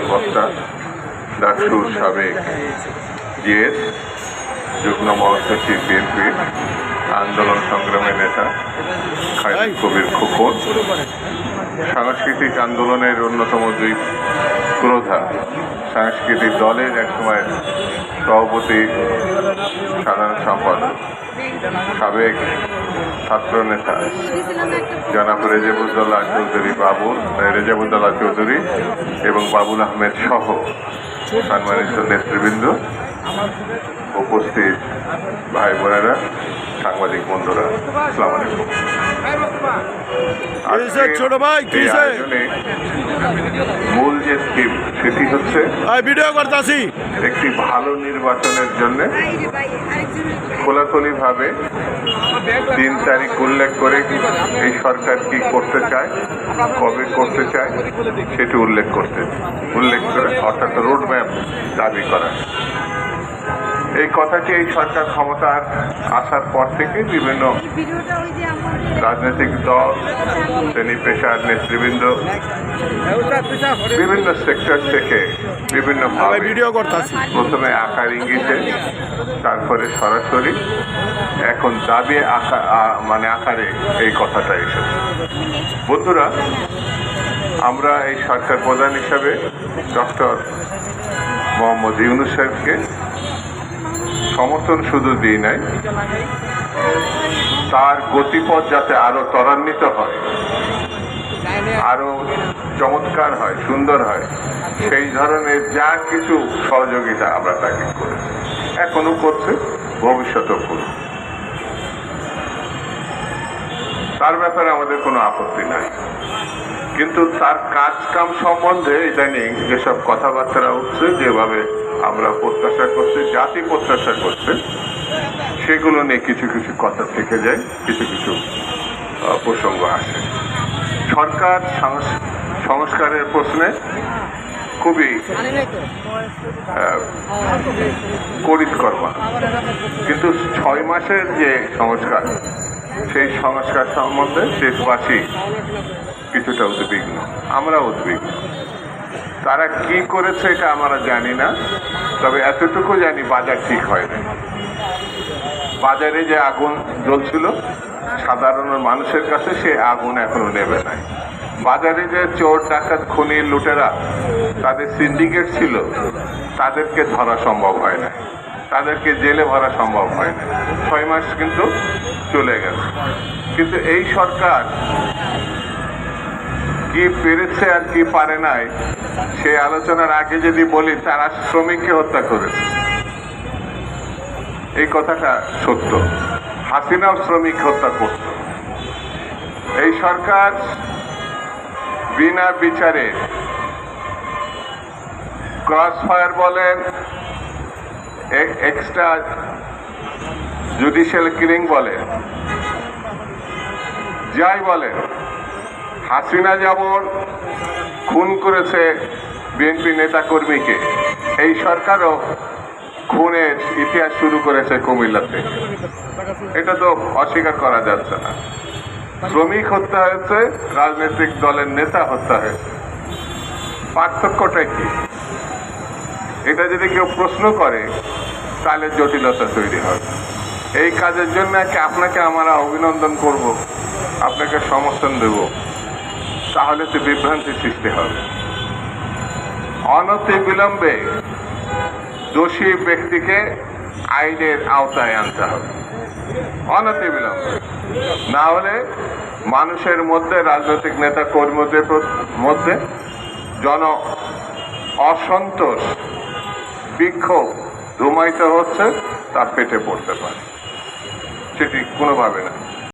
প্রধান বক্তা ডাকসুর সাবেক জিএস যুগ্ম মহাসচিব বিএনপির আন্দোলন সংগ্রামের নেতা খালিদ কবির খোকন। সাংস্কৃতিক আন্দোলনের অন্যতম দুই প্রধা সাংস্কৃতিক দলের একসময় সভাপতি, সাধারণ সম্পাদক, সাবেক ছাত্রনেতা, জনাব রেজাবুদ্দোল্লাহ চৌধুরী বাবুল রেজাবুদ্দোল্লাহ চৌধুরী এবং বাবুল আহমেদ সহ সম্মানিত নেতৃবৃন্দ উপস্থিত ভাই বোনেরা, সাংবাদিক বন্ধুরা, আসসালামু আলাইকুম। কিসে ছোট ভাই, কিসে? মূল যে থিম সেটি হচ্ছে ভিডিও করতেছি একটি ভালো নির্বাচনের জন্য তিন তারিখ উল্লেখ করে এই সরকার কি করতে চায় কবে করতে চায় সেটি উল্লেখ করতে উল্লেখ করে অর্থাৎ রোড ম্যাপ দাবি করা এই কথাটি এই সরকার ক্ষমতার আসার পর থেকে বিভিন্ন রাজনৈতিক দল শ্রেণি পেশার নেতৃবৃন্দ বিভিন্ন সেক্টর থেকে বিভিন্ন প্রথমে আকার ইঙ্গিতে তারপরে সরাসরি এখন দাবি আকা মানে আকারে এই কথাটা এসেছে। বন্ধুরা আমরা এই সরকার প্রধান হিসাবে ডক্টর মোহাম্মদ ইউনুস সাহেবকে সমর্থন শুধু দিই নাই। তার গতিপথ যাতে আরও ত্বরান্বিত হয়, আরও চমৎকার হয়, সুন্দর হয়, সেই ধরনের যা কিছু সহযোগিতা আমরা তাকে করেছি। এখনও করছে, ভবিষ্যতেও করবে। তার ব্যাপারে আমাদের কোনো আপত্তি নাই। কিন্তু তার কাজ কাম সম্বন্ধে ইদানিং যেসব কথাবার্তা উঠছে যেভাবে আমরা প্রত্যাশা করছি, জাতি প্রত্যাশা করছে, সেগুলো নিয়ে কিছু কিছু কথা থেকে যায়, কিছু কিছু প্রসঙ্গ আসে। সরকার সংস- সংস্কারের প্রশ্নে খুবই করিতকর্মা। কিন্তু ছয় মাসের যে সংস্কার সেই সংস্কার সম্বন্ধে দেশবাসী কিছুটা উদ্বিগ্ন আমরা উদ্বিগ্ন। তারা কি করেছে এটা আমরা জানি না, তবে এতটুকু জানি বাজার ঠিক হয়নি। বাজারে যে আগুন জ্বলছিল, সাধারণ মানুষের কাছে সে আগুন এখনও নেবে নাই। বাজারে যে চোর, ডাকাত, খুনি, লুটেরা তাদের সিন্ডিকেট ছিল, তাদেরকে ধরা সম্ভব হয় না তাদেরকে জেলে ভরা সম্ভব হয় ছয় মাস কিন্তু চলে গেছে। কিন্তু এই সরকার কি পেরেছে আর কি পারে নাই, সেই আলোচনার আগে যদি বলি, তারা শ্রমিককে হত্যা করেছে। এই কথাটা সত্য। হাসিনাও শ্রমিক হত্যা করত। এই সরকার বিনা বিচারে ক্রস ফায়ার বলেন এক্সট্রা জুডিশিয়াল কিলিং বলেন যাই বলে, হাসিনা যেমন খুন করেছে বিএনপি নেতাকর্মীকে, এই সরকারও খুনের ইতিহাস শুরু করেছে কুমিল্লাতে এটা তো অস্বীকার করা যাচ্ছে না। শ্রমিক হত্যা হয়েছে, রাজনৈতিক দলের নেতা হত্যা হয়েছে। পার্থক্যটা কি? এটা যদি কেউ প্রশ্ন করে তাহলে জটিলতা তৈরি হবে এই কাজের জন্য আপনাকে আমরা অভিনন্দন করব। আপনাকে সমর্থন দেব। তাহলে তো বিভ্রান্তি সৃষ্টি হবে। অনতি বিলম্বে দোষী ব্যক্তিকে আইনের আওতায় আনতে হবে। অনতি বিলম্বে। না হলে মানুষের মধ্যে, রাজনৈতিক নেতা কর্মীদের মধ্যে জন অসন্তোষ, বিক্ষোভ ধুমাইতে হচ্ছে তার পেটে পড়তে পারে। সেটি কোনোভাবে না।